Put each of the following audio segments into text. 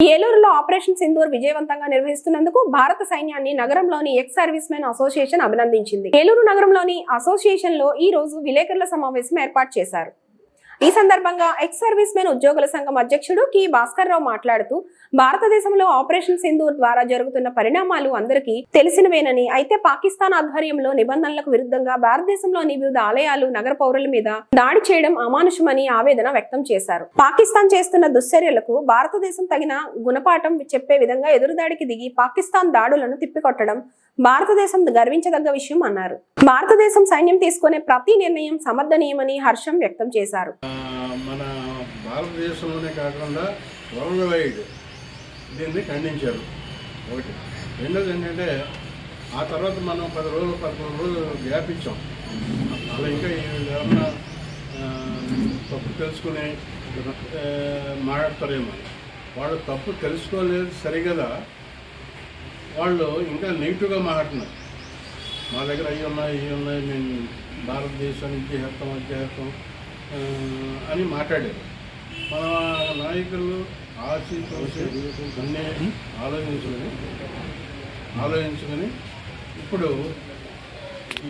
ఏలూరులో ఆపరేషన్ సింధూర్ విజయవంతంగా నిర్వహిస్తున్నందుకు భారత సైన్యాన్ని నగరంలోని ఎక్స్ సర్వీస్ మెన్ అసోసియేషన్ అభినందించింది. ఏలూరు నగరంలోని అసోసియేషన్లో ఈ రోజు విలేకరుల సమావేశం ఏర్పాటు చేశారు. ఈ సందర్భంగా ఎక్స్ సర్వీస్ మెన్ ఉద్యోగుల సంఘం అధ్యక్షుడు కి. భాస్కర్ రావు మాట్లాడుతూ భారతదేశంలో ఆపరేషన్ సింధూర్ ద్వారా జరుగుతున్న పరిణామాలు అందరికీ తెలిసినవేనని అయితే పాకిస్తాన్ ఆధ్వర్యంలో నిబంధనలకు విరుద్ధంగా భారతదేశంలోని వివిధ ఆలయాలు నగర పౌరుల మీద దాడి చేయడం అమానుషమని ఆవేదన వ్యక్తం చేశారు. పాకిస్తాన్ చేస్తున్న దుశ్చర్యలకు భారతదేశం తగిన గుణపాఠం చెప్పే విధంగా ఎదురుదాడికి దిగి పాకిస్తాన్ దాడులను తిప్పికొట్టడం భారతదేశం గర్వించదగ్గ విషయం అన్నారు. భారతదేశం సైన్యం తీసుకునే ప్రతి నిర్ణయం సమర్థనీయమని హర్షం వ్యక్తం చేశారు. మన భారతదేశంలోనే కాకుండా వరల్డ్ వైడ్ దీన్ని ఖండించారు. ఒకటి. రెండోది ఏంటంటే ఆ తర్వాత మనం పది రోజులు పదకొండు రోజులు గ్యాప్ ఇచ్చాం అలా ఇంకా ఏమన్నా తప్పు తెలుసుకుని మాట్లాడతారేమో. వాళ్ళు తప్పు తెలుసుకోలేదు సరిగదా. వాళ్ళు ఇంకా నెగిటివ్గా మాట్లాడుతున్నారు. మా దగ్గర అవి ఉన్నాయి ఇవి ఉన్నాయి మేము భారతదేశానికి చేస్తాం అది చేస్తాం. అని మాట్లాడారు. మన నాయకులు ఆశి అన్నీ ఆలోచించుకొని ఆలోచించుకొని ఇప్పుడు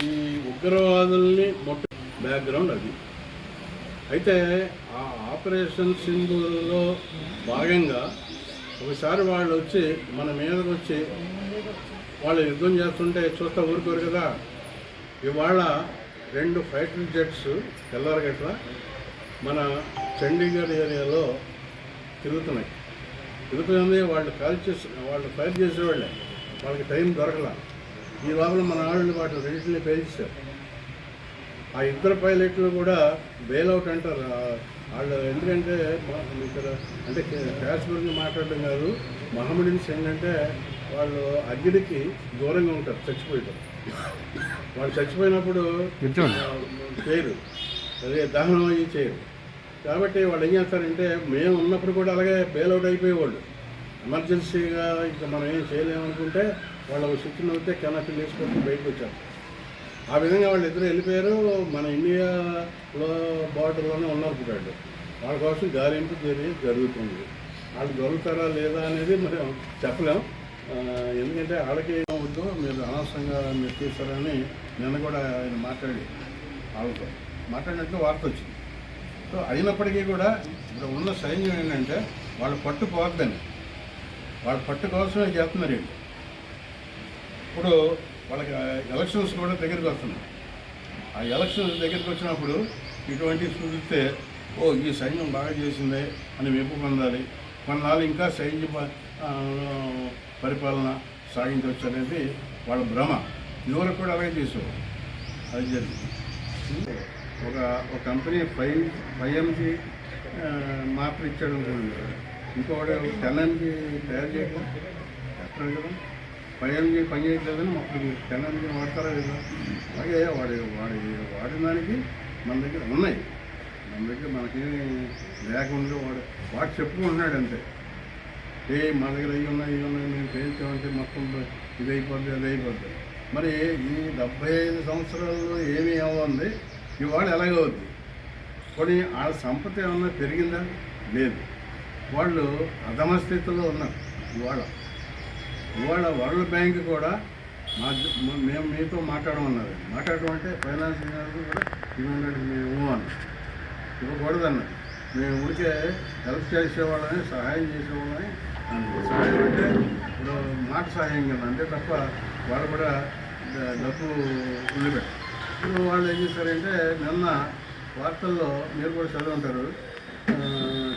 ఈ ఉగ్రవాదుల్ని మొట్ట బ్యాక్గ్రౌండ్ అది. అయితే ఆ ఆపరేషన్ సింధులో భాగంగా ఒకసారి వాళ్ళు వచ్చి మన మీదకి వచ్చి వాళ్ళు యుద్ధం చేస్తుంటే చూస్తా ఊరుకోరు కదా. ఇవాళ రెండు ఫైటర్ జెట్స్ తెల్లారగట్ల మన చండీగఢ్ ఏరియాలో తిరుగుతున్నాయి. తిరుగుతుంది వాళ్ళు కాల్ చేసి వాళ్ళు ఫైర్ చేసేవాళ్ళే. వాళ్ళకి టైం దొరకల. ఈ లోపల మన వాళ్ళు వాటిని రెండింటిని పేల్చారు ఆ ఇద్దరు పైలట్లు కూడా బెయిల్అవుట్ అంటారు. వాళ్ళు ఎందుకంటే ఇక్కడ అంటే క్యాష్ మాట్లాడడం కాదు మహమ్మడిన్స్ ఏంటంటే వాళ్ళు అగ్గిడికి దూరంగా ఉంటారు చచ్చిపోయారు వాళ్ళు చచ్చిపోయినప్పుడు చేయరు. అదే దహనం అయ్యి చేయరు. కాబట్టి వాళ్ళు ఏం చేస్తారంటే మేము ఉన్నప్పుడు కూడా అలాగే బెయిల్అవుట్ అయిపోయేవాళ్ళు. ఎమర్జెన్సీగా ఇంకా మనం ఏం చేయలేమనుకుంటే వాళ్ళ స్విచ్ అవుతే కెనపి తీసుకొని బయటకు వచ్చారు. ఆ విధంగా వాళ్ళు ఇద్దరు వెళ్ళిపోయారు. మన ఇండియాలో బార్డర్లోనే ఉన్నారు వాళ్ళు. వాళ్ళ కోసం గాలింపు చర్య జరుగుతుంది. వాళ్ళు దొరుకుతారా లేదా అనేది మనం చెప్పలేం. ఆ, ఎందుకంటే ఆడకి వద్దు మీరు అనవసరంగా మీరు తీస్తారని నిన్న కూడా ఆయన మాట్లాడి వాళ్ళతో మాట్లాడినట్టు వార్త వచ్చింది. సో అయినప్పటికీ కూడా ఇప్పుడు ఉన్న సైన్యం ఏంటంటే వాళ్ళు పట్టు పోద్దని వాళ్ళ పట్టు కోసమే చేస్తున్నారు ఏంటి ఇప్పుడు వాళ్ళకి ఎలక్షన్స్ కూడా దగ్గరికి వస్తున్నాయి. ఆ ఎలక్షన్స్ దగ్గరికి వచ్చినప్పుడు ఇటువంటివి చూస్తే ఓ ఈ సైన్యం బాగా చేసిందే అని మెప్పు పొందాలి. కొన్నాళ్ళు ఇంకా సైన్యం పరిపాలన సాగించవచ్చు అనేది వాళ్ళ భ్రమ. ఇదివరకు కూడా అలాగే చేసేవారు. అది జరిగింది. ఒక ఒక కంపెనీ ఫైవ్ ఫైవ్ ఎంజీ మాత్రం ఇచ్చాడు అనుకోండి. ఇంకోటి టెన్ ఎంజీ తయారు చేయడం చెప్పలేదు కదా. ఫైవ్ ఎంజీ పని చేయట్లేదని అప్పుడు టెన్ ఎంజీ వాడతారా లేదా? అలాగే వాడి వాడి వాడిన దానికి మన దగ్గర ఉన్నాయి. మన దగ్గర మనకేమి లేకుండా వాడు వాడు చెప్పుకుంటున్నాడు అంతే ఏ మా దగ్గర అవి ఉన్నాయి ఇవి ఉన్నాయి మేము చేయించామంటే మొత్తం ఇది అయిపోద్ది అది అయిపోద్ది మరి ఈ డెబ్బై ఐదు సంవత్సరాల్లో ఏమీ అవ్వండి ఇవాళ ఎలాగవుద్ది కొన్ని ఆ సంపద ఏమన్నా పెరిగిందా? లేదు. వాళ్ళు అధమ స్థితిలో ఉన్నారు ఇవాళ. ఇవాళ వరల్డ్ బ్యాంక్ కూడా మా మేము మీతో మాట్లాడమన్నారు. మాట్లాడడం అంటే ఫైనాన్స్ కూడా ఇవ్వండి మేము అన్నారు ఇవ్వకూడదన్నారు. మేము ఊరికే హెల్ప్ చేసేవాళ్ళని సహాయం చేసేవాళ్ళని అంటే ఇప్పుడు మాట సహాయం కదా అంతే తప్ప వాళ్ళు కూడా డబ్బు వదిలిపెట్టారు ఇప్పుడు వాళ్ళు ఏం చేశారంటే నిన్న వార్తల్లో మీరు కూడా చదివి ఉంటారు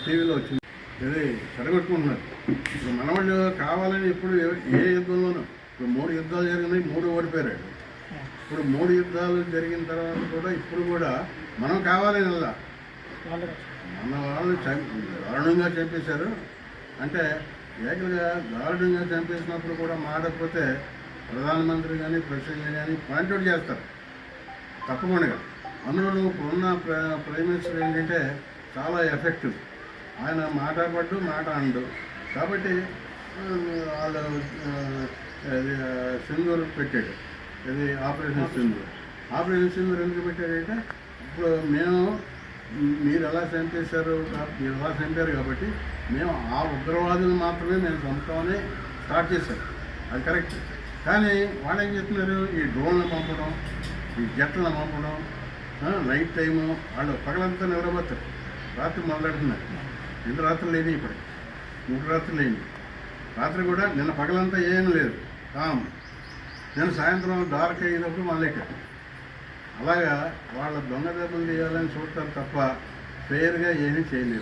టీవీలో వచ్చింది ఇది చెడగొట్టుకుంటున్నారు ఇప్పుడు మనవాళ్ళు కావాలని ఇప్పుడు ఏ- యుద్ధంలోనూ ఇప్పుడు మూడు యుద్ధాలు జరిగినాయి మూడు ఓడిపోయారు ఇప్పుడు మూడు యుద్ధాలు జరిగిన తర్వాత కూడా ఇప్పుడు కూడా మనం కావాలని అలా మన వాళ్ళు చం- దారుణంగా చంపేశారు అంటే ఏకలుగా దారుణంగా చంపేసినప్పుడు కూడా మాడకపోతే ప్రధానమంత్రి కానీ ప్రెసిడెంట్ కానీ పాయింట్అవుట్ చేస్తారు. తప్పకుండా అందులో ఇప్పుడున్న ప్ర ప్రైమ్ మినిస్టర్ ఏంటంటే చాలా ఎఫెక్టివ్. ఆయన మాట పడ్డు మాట అండు. కాబట్టి వాళ్ళు ఇది, సింధూర్ పెట్టాడు. ఇది ఆపరేషన్ సింధూర్. ఆపరేషన్ సింధూర్ ఎందుకు పెట్టాడంటే ఇప్పుడు మేము మీరు ఎలా చంపేశారు మీరు ఎలా చంపారు కాబట్టి మేము ఆ ఉగ్రవాదులు మాత్రమే మేము చంపుతామని స్టార్ట్ చేశారు అది కరెక్ట్ కానీ వాళ్ళు ఏం చేస్తున్నారు? ఈ డ్రోన్లు పంపడం ఈ జట్లను పంపడం నైట్ టైము వాళ్ళు పగలంతా నిద్రపోతారు. రాత్రి మొదలెడుతున్నారు. నిన్న రాత్రులు లేని ఇప్పుడు మూడు రాత్రులు లేని. రాత్రి కూడా నిన్న పగలంతా ఏం లేదు. కామ్. నేను సాయంత్రం డార్క్ అయ్యేటప్పుడు మళ్ళీ అలాగా వాళ్ళ దొంగ దెబ్బలు తీయాలని చూస్తారు తప్ప ఫెయిర్గా ఏమీ చేయలేరు.